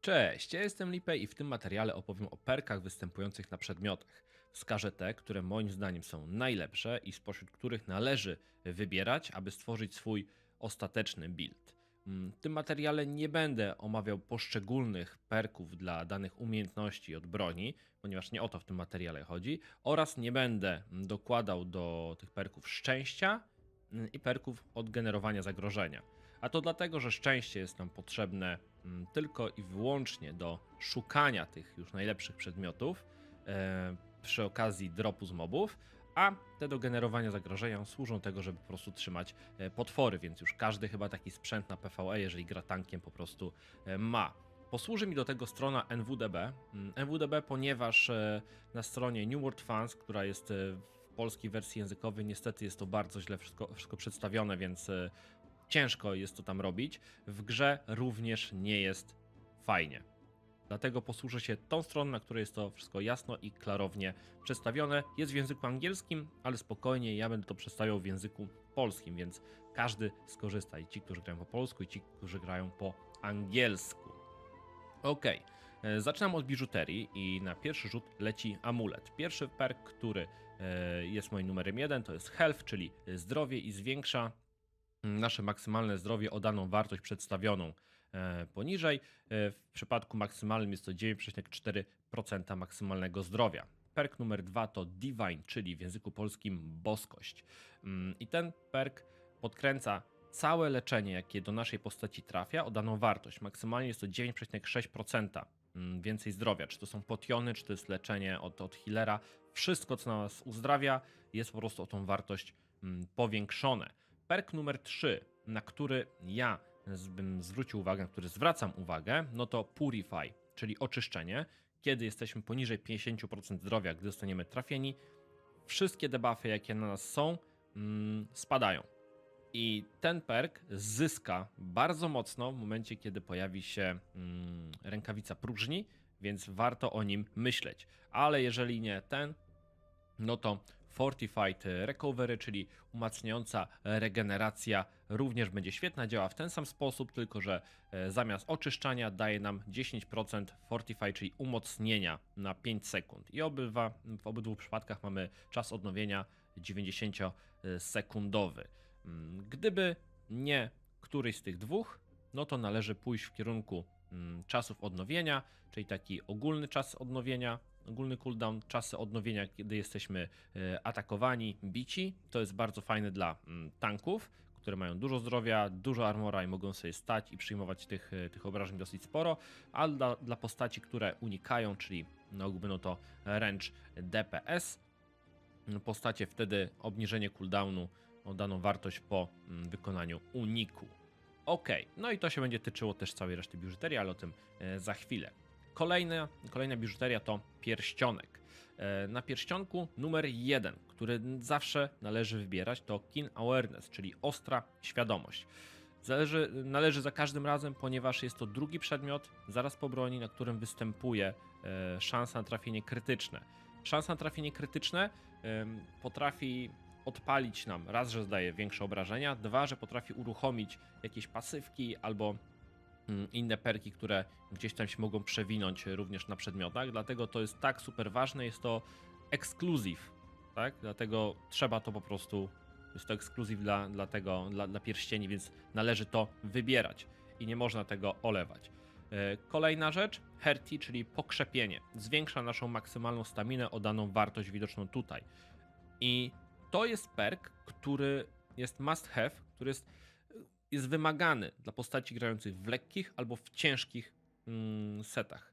Cześć, ja jestem Lipej i w tym materiale opowiem o perkach występujących na przedmiotach. Wskażę te, które moim zdaniem są najlepsze i spośród których należy wybierać, aby stworzyć swój ostateczny build. Mm, W tym materiale nie będę omawiał poszczególnych perków dla danych umiejętności od broni, ponieważ nie o to w tym materiale chodzi, oraz nie będę mm, dokładał do tych perków szczęścia mm, i perków od generowania zagrożenia. A to dlatego, że szczęście jest nam potrzebne tylko i wyłącznie do szukania tych już najlepszych przedmiotów e, przy okazji dropu z mobów, a te do generowania zagrożenia służą tego, żeby po prostu trzymać e, potwory, więc już każdy chyba taki sprzęt na PvE, jeżeli gra tankiem, po prostu e, ma. Posłuży mi do tego strona NWDB. Mm, NWDB, ponieważ na stronie New World Fans, która jest w polskiej wersji językowej, niestety jest to bardzo źle wszystko, wszystko przedstawione, więc ciężko jest to tam robić. W grze również nie jest fajnie. Dlatego posłużę się tą stroną, na której jest to wszystko jasno i klarownie przedstawione. Jest w języku angielskim, ale spokojnie, ja będę to przedstawiał w języku polskim, więc każdy skorzysta. I ci, którzy grają po polsku, i ci, którzy grają po angielsku. Ok, e, zaczynam od biżuterii i na pierwszy rzut leci amulet. Pierwszy perk, który e, jest moim numerem jeden, to jest health, czyli zdrowie i zwiększa nasze maksymalne zdrowie o daną wartość przedstawioną e, poniżej. E, W przypadku maksymalnym jest to 9,4% maksymalnego zdrowia. Perk numer dwa to Divine, czyli w języku polskim boskość. Mm, I ten perk podkręca całe leczenie, jakie do naszej postaci trafia, o daną wartość. Maksymalnie jest to 9,6% mm, więcej zdrowia. Czy to są potiony, czy to jest leczenie od, od healera. Wszystko, co nas uzdrawia, jest po prostu o tą wartość mm, powiększone. Perk numer 3, na który ja bym zwrócił uwagę, na który zwracam uwagę, no to Purify, czyli oczyszczenie. Kiedy jesteśmy poniżej 50% zdrowia, gdy zostaniemy trafieni, wszystkie debuffy, jakie na nas są, mm, spadają. I ten perk zyska bardzo mocno w momencie, kiedy pojawi się mm, rękawica próżni, więc warto o nim myśleć. Ale jeżeli nie ten, no to Fortified Recovery, czyli umacniająca regeneracja, również będzie świetna. Działa w ten sam sposób, tylko że e, zamiast oczyszczania daje nam 10% Fortify, czyli umocnienia na 5 sekund. I obywa, w obydwu przypadkach mamy czas odnowienia 90-sekundowy. Mm, Gdyby nie któryś z tych dwóch, no to należy pójść w kierunku mm, czasów odnowienia, czyli taki ogólny czas odnowienia, ogólny cooldown, czasy odnowienia, kiedy jesteśmy e, atakowani, bici. To jest bardzo fajne dla mm, tanków, które mają dużo zdrowia, dużo armora i mogą sobie stać i przyjmować tych, e, tych obrażeń dosyć sporo, a dla, dla postaci, które unikają, czyli na ogół będą to wręcz DPS, postacie wtedy obniżenie cooldownu o daną wartość po mm, wykonaniu uniku. Ok, no i to się będzie tyczyło też całej reszty biżuterii, ale o tym e, za chwilę. Kolejna, kolejna biżuteria to pierścionek. E, Na pierścionku numer jeden, który zawsze należy wybierać, to Keen Awareness, czyli ostra świadomość. Zależy, należy za każdym razem, ponieważ jest to drugi przedmiot zaraz po broni, na którym występuje e, szansa na trafienie krytyczne. Szansa na trafienie krytyczne potrafi odpalić nam raz, że zdaje większe obrażenia, dwa, że potrafi uruchomić jakieś pasywki albo inne perki, które gdzieś tam się mogą przewinąć również na przedmiotach, dlatego to jest tak super ważne, jest to ekskluzyw, tak? Dlatego trzeba to po prostu, jest to ekskluzyw dla, dla tego, dla, dla pierścieni, więc należy to wybierać i nie można tego olewać. E, Kolejna rzecz, Herti, czyli pokrzepienie. Zwiększa naszą maksymalną staminę o daną wartość widoczną tutaj. I to jest perk, który jest must have, który jest, jest wymagany dla postaci grających w lekkich albo w ciężkich mm, setach.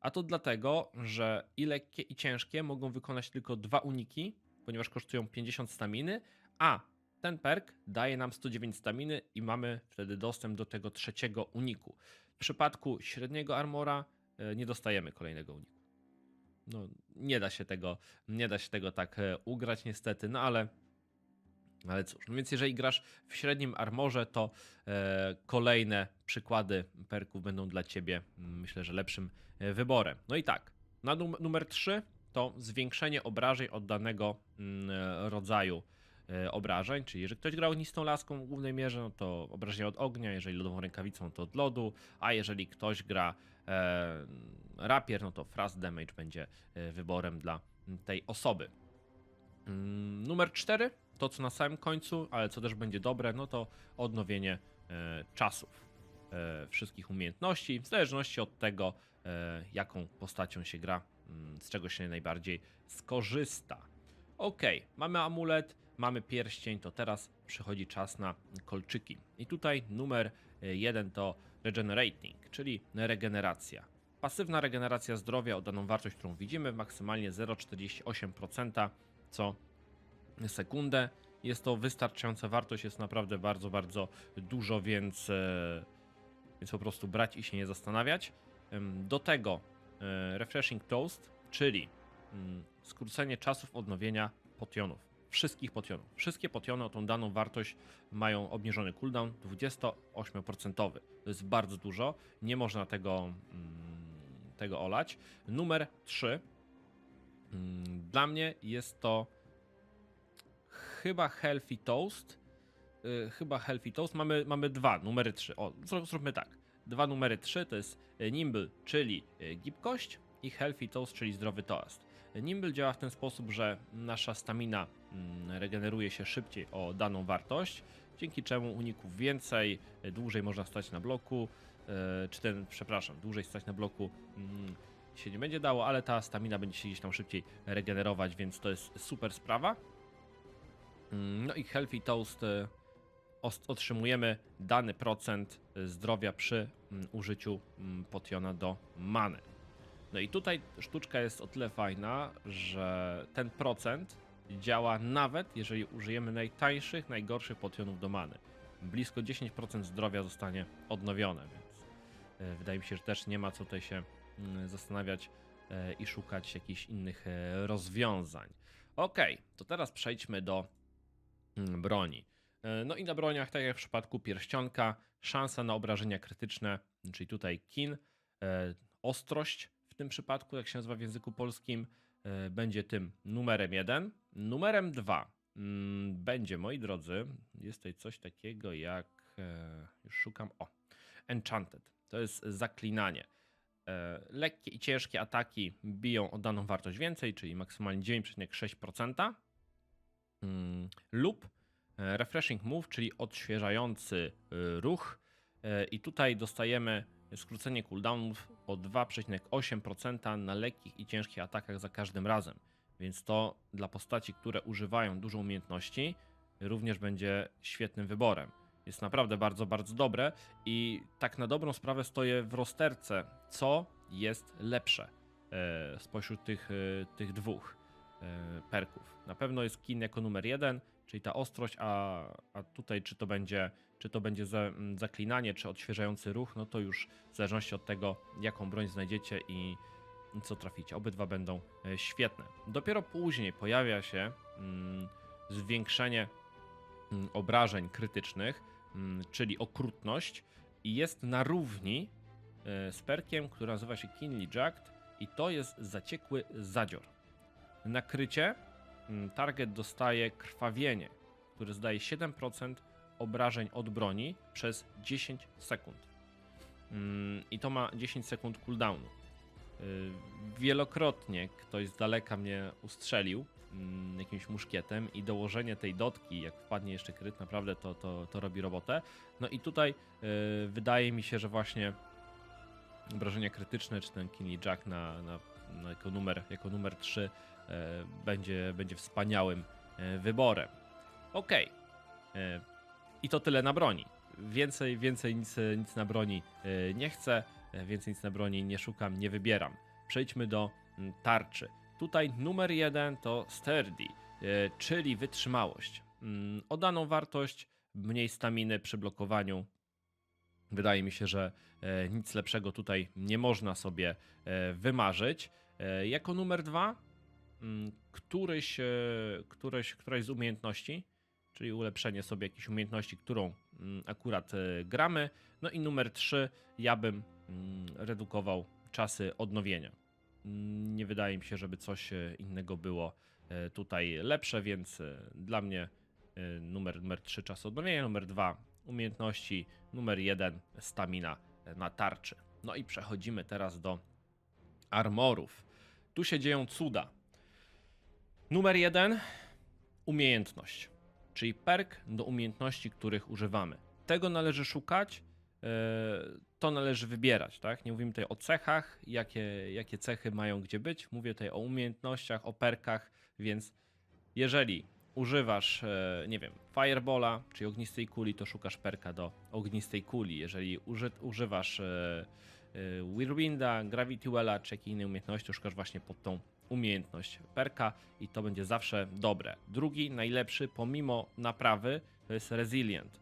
A to dlatego, że i lekkie i ciężkie mogą wykonać tylko dwa uniki, ponieważ kosztują 50 staminy, a ten perk daje nam 109 staminy i mamy wtedy dostęp do tego trzeciego uniku. W przypadku średniego armora e, nie dostajemy kolejnego uniku. No, nie da się tego, nie da się tego tak e, ugrać niestety, no ale ale cóż, no więc jeżeli grasz w średnim armorze, to e, kolejne przykłady perków będą dla ciebie, mm, myślę, że lepszym e, wyborem. No i tak, na num numer 3 to zwiększenie obrażeń od danego mm, e, rodzaju e, obrażeń, czyli jeżeli ktoś grał ognistą laską w głównej mierze, no to obrażenia od ognia, jeżeli lodową rękawicą, to od lodu, a jeżeli ktoś gra e, rapier, no to frost damage będzie wyborem dla tej osoby. Mm, Numer 4, to co na samym końcu, ale co też będzie dobre, no to odnowienie e, czasów e, wszystkich umiejętności, w zależności od tego, e, jaką postacią się gra, mm, z czego się najbardziej skorzysta. Ok, mamy amulet, mamy pierścień, to teraz przychodzi czas na kolczyki. I tutaj numer jeden to regenerating, czyli regeneracja. Pasywna regeneracja zdrowia o daną wartość, którą widzimy, maksymalnie 0,48% co sekundę. Jest to wystarczająca wartość, jest naprawdę bardzo, bardzo dużo, więc, e, więc po prostu brać i się nie zastanawiać. Do tego e, Refreshing Toast, czyli mm, skrócenie czasów odnowienia potionów. Wszystkich potionów. Wszystkie potiony o tą daną wartość mają obniżony cooldown 28%. To jest bardzo dużo. Nie można tego, mm, tego olać. Numer 3. Mm, Dla mnie jest to chyba Healthy Toast. Yy, chyba Healthy Toast. Mamy, mamy dwa, numery 3. O, zrób- zróbmy tak. Dwa numery 3 to jest Nimble, czyli e, gibkość i Healthy Toast, czyli zdrowy toast. Nimble działa w ten sposób, że nasza stamina mm, regeneruje się szybciej o daną wartość, dzięki czemu uników więcej, dłużej można stać na bloku, e, czy ten, przepraszam, dłużej stać na bloku mm, się nie będzie dało, ale ta stamina będzie się gdzieś tam szybciej regenerować, więc to jest super sprawa. Mm, No i Healthy Toast os- otrzymujemy dany procent zdrowia przy mm, użyciu mm, potiona do many. No i tutaj sztuczka jest o tyle fajna, że ten procent działa nawet jeżeli użyjemy najtańszych, najgorszych potionów do many. Blisko 10% zdrowia zostanie odnowione, więc e, wydaje mi się, że też nie ma co tutaj się zastanawiać e, i szukać jakichś innych e, rozwiązań. Ok, to teraz przejdźmy do mm, broni. E, No i na broniach, tak jak w przypadku pierścionka, szansa na obrażenia krytyczne, czyli tutaj kin, ostrość w tym przypadku, jak się nazywa w języku polskim, będzie tym numerem jeden. Numerem dwa mm, będzie, moi drodzy, jest tutaj coś takiego jak, już szukam, o, Enchanted. To jest zaklinanie. E, Lekkie i ciężkie ataki biją o daną wartość więcej, czyli maksymalnie 9,6%. Mm, Lub e, Refreshing Move, czyli odświeżający e, ruch. I tutaj dostajemy skrócenie cooldownów o 2,8% na lekkich i ciężkich atakach za każdym razem. Więc to dla postaci, które używają dużo umiejętności, również będzie świetnym wyborem. Jest naprawdę bardzo, bardzo dobre i tak na dobrą sprawę stoję w rozterce, co jest lepsze e, spośród tych, e, tych dwóch e, perków. Na pewno jest kin jako numer jeden, czyli ta ostrość, a, a tutaj czy to będzie, czy to będzie zaklinanie, czy odświeżający ruch, no to już w zależności od tego, jaką broń znajdziecie i, co traficie. Obydwa będą świetne. Dopiero później pojawia się mm, zwiększenie mm, obrażeń krytycznych, czyli okrutność i jest na równi e, z perkiem, który nazywa się Keenly Jacked i to jest zaciekły zadzior. Nakrycie mm, target dostaje krwawienie, które zdaje 7% obrażeń od broni przez 10 sekund. Mm, I to ma 10 sekund cooldownu. Y, Wielokrotnie ktoś z daleka mnie ustrzelił mm, jakimś muszkietem i dołożenie tej dotki, jak wpadnie jeszcze kryt, naprawdę to, to, to robi robotę. No i tutaj y, wydaje mi się, że właśnie obrażenia krytyczne, czy ten Keenly Jack na, na, na jako, numer, jako numer 3 e, będzie, będzie wspaniałym e, wyborem. Okej. E, I to tyle na broni. Więcej, więcej nic, nic na broni nie chcę, więcej nic na broni nie szukam, nie wybieram. Przejdźmy do mm, tarczy. Tutaj numer jeden to sturdy, e, czyli wytrzymałość. Mm, O daną wartość, mniej staminy przy blokowaniu. Wydaje mi się, że e, nic lepszego tutaj nie można sobie e, wymarzyć. Jako numer dwa, mm, któryś, któryś, któraś z umiejętności, czyli ulepszenie sobie jakiejś umiejętności, którą mm, akurat gramy. No i numer 3, ja bym redukował czasy odnowienia. Mm, Nie wydaje mi się, żeby coś e, innego było e, tutaj lepsze, więc e, dla mnie numer, numer 3 czas odnowienia, numer 2 umiejętności, numer 1 stamina na tarczy. No i przechodzimy teraz do armorów. Tu się dzieją cuda. Numer 1 umiejętność, czyli perk do umiejętności, których używamy. Tego należy szukać, to należy wybierać, tak? Nie mówimy tutaj o cechach, jakie, jakie cechy mają gdzie być. Mówię tutaj o umiejętnościach, o perkach, więc jeżeli używasz, e, nie wiem, Firebola, czyli ognistej kuli, to szukasz perka do ognistej kuli. Jeżeli uży, używasz e, e, Whirlwinda, Gravity Wella, czy jakiej innej umiejętności, to szukasz właśnie pod tą umiejętność perka i to będzie zawsze dobre. Drugi, najlepszy, pomimo naprawy, to jest Resilient,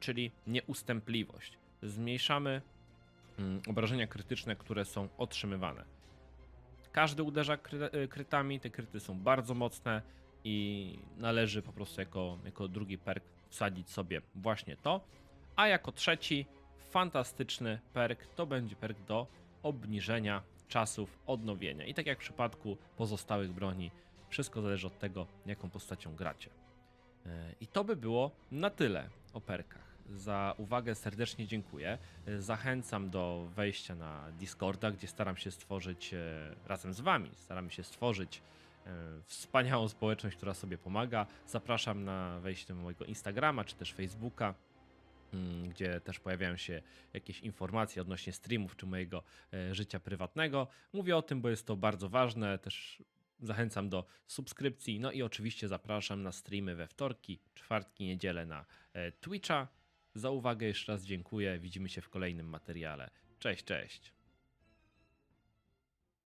czyli nieustępliwość. Zmniejszamy mm, obrażenia krytyczne, które są otrzymywane. Każdy uderza kry, e, krytami, te kryty są bardzo mocne i należy po prostu jako, jako drugi perk wsadzić sobie właśnie to. A jako trzeci, fantastyczny perk to będzie perk do obniżenia czasów odnowienia. I tak jak w przypadku pozostałych broni, wszystko zależy od tego, jaką postacią gracie. E, I to by było na tyle o perkach. Za uwagę serdecznie dziękuję. Zachęcam do wejścia na Discorda, gdzie staram się stworzyć e, razem z Wami, staramy się stworzyć e, wspaniałą społeczność, która sobie pomaga. Zapraszam na wejście na mojego Instagrama czy też Facebooka, mm, gdzie też pojawiają się jakieś informacje odnośnie streamów czy mojego e, życia prywatnego. Mówię o tym, bo jest to bardzo ważne. Też zachęcam do subskrypcji. No i oczywiście zapraszam na streamy we wtorki, czwartki, niedzielę na Twitcha. Za uwagę jeszcze raz dziękuję. Widzimy się w kolejnym materiale. Cześć, cześć.